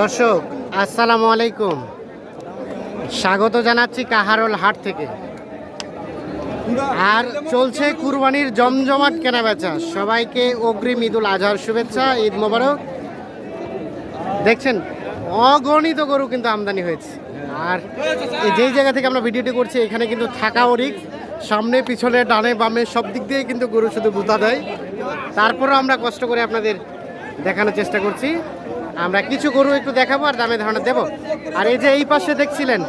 দর্শক, আসসালামু আলাইকুম। স্বাগত জানাচ্ছি কাহারোল হাট থেকে। আর চলছে কুরবানির জমজমাট কেনাবেচা। সবাইকে অগ্রিম ঈদুল আজহার শুভেচ্ছা, ঈদ মোবারক। দেখছেন, অগণিত গরু কিন্তু আমদানি হয়েছে। আর যেই জায়গা থেকে আমরা ভিডিওটি করছি, এখানে কিন্তু থাকাও রিক্স সামনে, পিছনে, ডানে, বামে, সব দিক দিয়ে কিন্তু গরু শুধু গুতা দেয়। তারপরও আমরা কষ্ট করে আপনাদের দেখানোর চেষ্টা করছি। আমরা কিছু গরু একটু দেখাবো আর দামে ধারণা দেবো। আর এই যে এই পাশে দেখছিলেন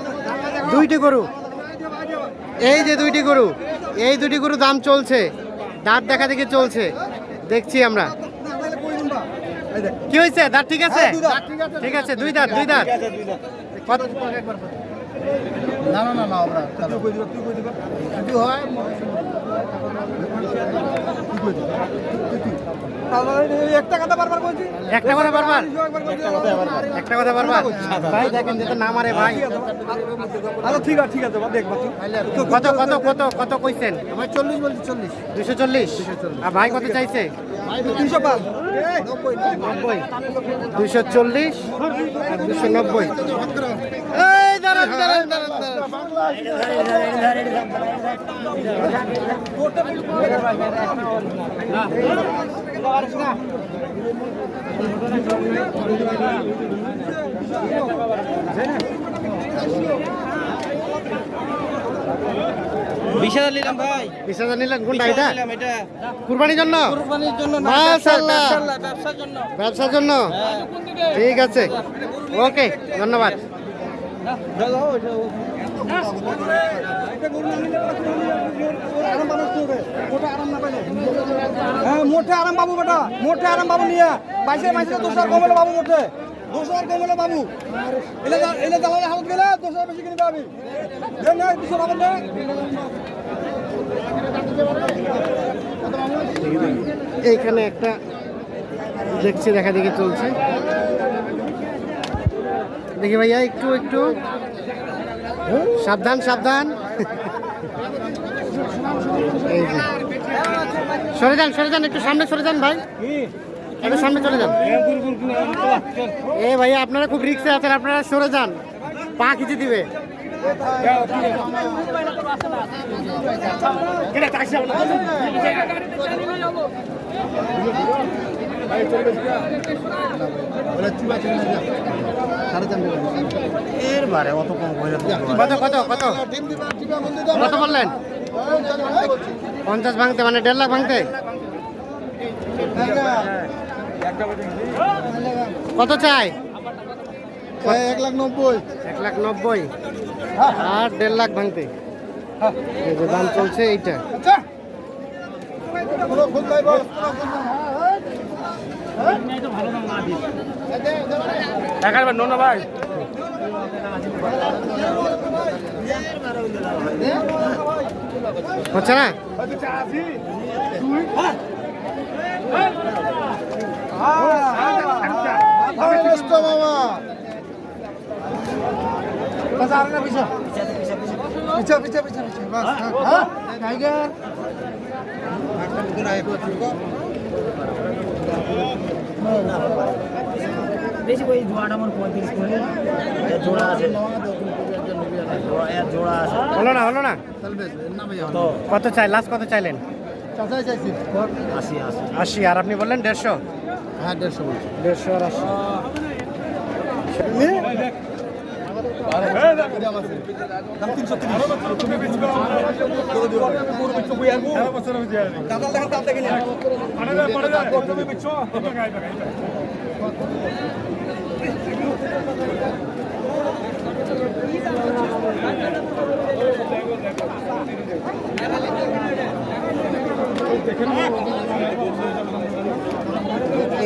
দুইটি গরু। এই যে দুইটি গরু এই দুটি গরু দাম চলছে। দাঁত দেখা দেখি চলছে। দেখছি আমরা। কি হয়েছে? দাঁত ঠিক আছে? ঠিক আছে দুই দাঁত দুই দাঁত। না না না না আমরা যদি হয় একটা কথা বারবার বলছি। একটা কথা বারবার। একটা কথা বারবার ভাই দেখেন যেটা না মারে ভাই। আচ্ছা ঠিক আছে ঠিক আছে দেখবা কত কত কত কত কইছেন? আমার চল্লিশ বলছি চল্লিশ। দুশো চল্লিশ? আর ভাই কত চাইছে? তিনশো পাঁচ। নব্বই। দুশো চল্লিশ আর দুশো নব্বই। এই দাঁড়ান দাঁড়ান দাঁড়ান দাঁড়ান। বিশ হাজার নিলাম ভাই। বিশ হাজার নিলেন কোনটা এটা? কুরবানির জন্য? কোরবানির জন্য। ব্যবসার- ব্যবসার জন্য। ব্যবসার জন্য? ঠিক আছে। ওকে ধন্যবাদ। হ্যাঁ মোটে আরাম বাবু বেটা, মোটে আরাম বাবু নিয়ে। বাইশে বাইশে দোষার কমলে বাবু মোটে। দোষার কমলে বাবু। এলে এলে দালালে হালত গেলে দোষার বেশি কিনে পাবি দে না দুশো বাবু দে। এইখানে একটা দেখছি, দেখা দেখি চলছে। দেখি ভাইয়া, একটু একটু। সাবধান সাবধান। সরে যান সরে যান, একটু সামনে সরে যান ভাই। একটু সামনে চলে যান। এ ভাইয়া, আপনারা খুব রিক্সে আছেন, আপনারা সরে যান। পা খিচে দিবে। এর বারে অত কম কত কত কত? কত বললেন? পঞ্চাশ ভাঙতে মানে দেড় লাখ ভাঙতে? কত চাই? এক লাখ নব্বই। এক লাখ নব্বই আর দেড় লাখ ভাঙতে। দাম চলছে এইটা। পুরো ফুল দাই বস হচ্ছে না? বাস হ্যাঁ। টাইগার বেশি ওই জোড়াটা আমার পঁয়ত্রিশ করে জোড়া আছে জোড়া আছে। হলো না হলো না? তো কত চাই লাস্ট কত চাইলেন? আশি আর আপনি বললেন দেড়শো? হ্যাঁ দেড়শো দেড়শো আর আশি।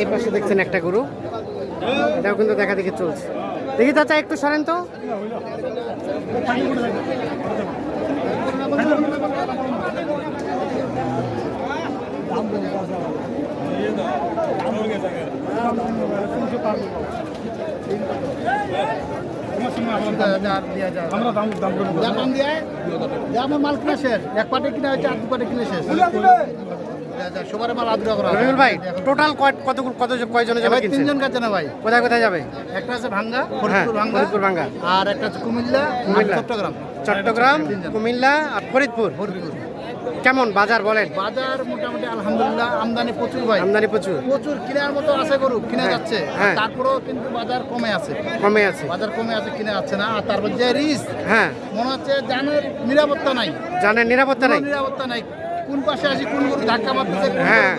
এই পাশে দেখছেন একটা গরু। এটাও কিন্তু দেখা দেখি চলছে। দেখি চাচা একটু সরেন তো। আমরা দাম দাম দাম দিয়ে? যা আমার মাল কিনা শেষ। এক পাটে কিনা হয়েছে আর দু পাটে কিনে শেষ। সবার মাল আদ্রা করা রবিউল ভাই টোটাল কত কত কয়জনের জন্য তিনজন কাছে না ভাই? কোথায় কোথায় যাবে? একটা আছে ভাঙ্গা হ্যাঁ ফরিদপুর ভাঙ্গা ফরিদপুর ভাঙ্গা। আর একটা আছে কুমিল্লা কুমিল্লা। চট্টগ্রাম। চট্টগ্রাম কুমিল্লা আর ফরিদপুর। ফরিদপুর। কেমন বাজার বলেন? বাজার মোটামুটি আলহামদুলিল্লাহ আমদানি প্রচুর ভাই। আমদানি প্রচুর। প্রচুর কেনার মতো আছে গরু কিনা হ্যাঁ, যাচ্ছে। হ্যাঁ। তারপরেও কিন্তু বাজার কমে আছে। কমে আছে। বাজার কমে আছে কিনা যাচ্ছে না। আর তারপর যে রিস্ক হ্যাঁ। মনে হচ্ছে জানের নিরাপত্তা নাই। জানেন নিরাপত্তা নাই। নিরাপত্তা নাই। কোন পাশে আসি কোন গরু ধাক্কা মারতেছে হ্যাঁ।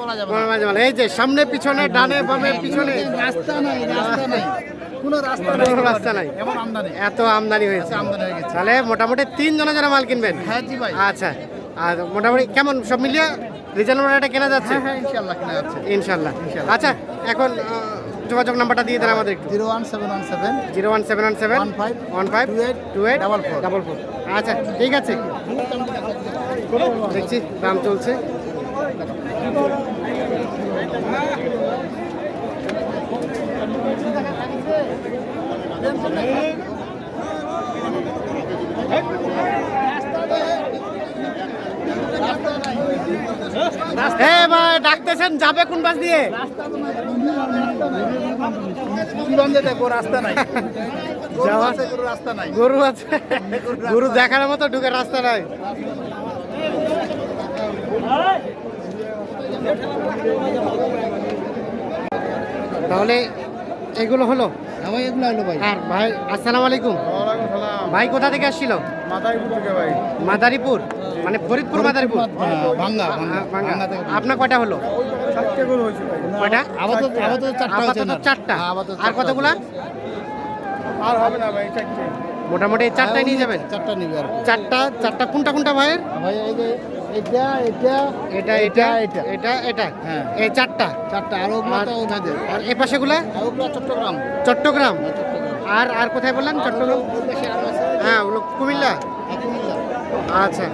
বলা যাবে না। এই যে সামনে পিছনে ডানে বামে পিছনে। রাস্তা নাই রাস্তা নাই। কোনো রাস্তা নাই। কোনো রাস্তা নাই। এমন আমদানি। এত আমদানি হয়েছে। আমদানি হয়ে গেছে। তাহলে মোটামুটি তিন যারা মাল কিনবেন? হ্যাঁ জি ভাই। আচ্ছা। আর মোটামুটি কেমন সব মিলিয়ে রিজনেবল রেটে কেনা যাচ্ছে? হ্যাঁ হ্যাঁ ইনশাল্লাহ কিনা যাচ্ছে। আচ্ছা এখন যোগাযোগ নাম্বারটা দিয়ে দেন আমাদের একটু। Zero one seven one seven zero one seven one seven one five one five two eight two eight double four. Double four. আচ্ছা ঠিক আছে। দেখছি দাম চলছে। এ ভাই ডাকতেছেন যাবে কোন বাস দিয়ে? রাস্তা নাই। গরু আছে, গরু দেখার মতো ঢুকে রাস্তা নাই। তাহলে এগুলো হলো? হ্যাঁ ভাই এগুলো হলো ভাই। আর ভাই আসসালামু আলাইকুম। ভাই কোথা থেকে আসছিল? মাদারীপুর মানে ফরিদপুর মাদারীপুর? হ্যাঁ, আপনার কয়টা হলো? ভাই। কয়টা? আপাতত আপাতত চারটা আপাতত না চারটা। হ্যাঁ, আর কতগুলা? আর হবে না ভাই চারটে। মোটামুটি এই চারটাই নিয়ে যাবেন? চারটা নিবে আর চারটা চারটা। কোনটা কোনটা ভাইয়ের? ভাই এই যে এটা এটা এটা এটা এটা। এটা। এটা হ্যাঁ। এই চারটা? চারটা আর ওগুলো তো ওঠাদের আর এ পাশেগুলা ওগুলো চট্টগ্রাম। চট্টগ্রাম। আর আর কোথায় বললেন? চট্টগ্রাম? আছে হ্যাঁ ওগুলো কুমিল্লা? কুমিল্লা আচ্ছা।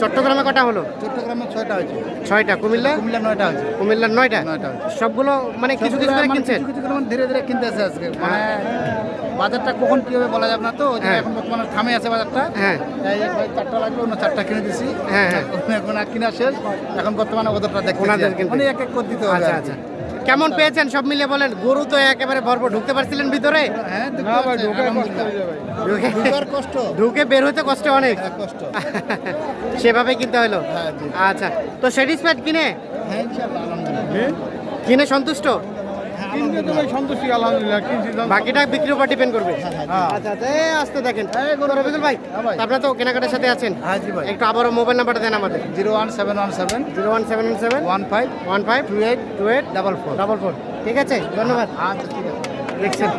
চট্টগ্রামে কটা হলো? চট্টগ্রামে ছয়টা হয়েছে। ছয়টা। কুমিল্লা? কুমিল্লা নয়টা হয়েছে। কুমিল্লার নয়টা? নয়টা সবগুলো মানে কিছু কিছু করে মানে কিনছেন? কিছু কিছু মানে ধীরে ধীরে কিনতেছে আজকে। মানে বাজারটা কখন কি হবে বলা যাবে না তো? হ্যাঁ। এখন বর্তমানে থামে আছে বাজারটা। হ্যাঁ। তাই চারটা লাগবে অন্য চারটা কিনে দিছি। হ্যাঁ, হ্যাঁ। এখন আর কিনা শেষ। এখন বর্তমানে ওদেরটা দেখতে মানে এক এক করে দিতে হবে আচ্ছা আচ্ছা। কেমন পেয়েছেন? সব মিলে বলেন গরু তো একেবারে ভরপুর। ঢুকতে পারছিলেন ভিতরে? হ্যাঁ ঢুকে বের হতে কষ্ট অনেক। হ্যাঁ, কষ্ট। সেভাবে কিনতে হলো? হ্যাঁ আচ্ছা তো স্যাটিসফাইড কিনে? কিনে সন্তুষ্ট? কিনতে তো ভাই সন্তুষ্টি আলহামদুলিল্লাহ কিনছি বাকিটা বিক্রির উপর ডিপেন্ড করবে। হ্যাঁ আচ্ছা আচ্ছা এই আসতে দেখেন। রবিকুল ভাই হ্যাঁ তো কেনাকাটার সাথে আছেন। হ্যাঁ ভাই। একটু আবারও মোবাইল নাম্বারটা দেন আমাদের। Zero one seven one seven zero one seven seven one five one five two eight two eight double four. Double four. ঠিক আছে ধন্যবাদ। আচ্ছা ঠিক আছে। দেখছেন।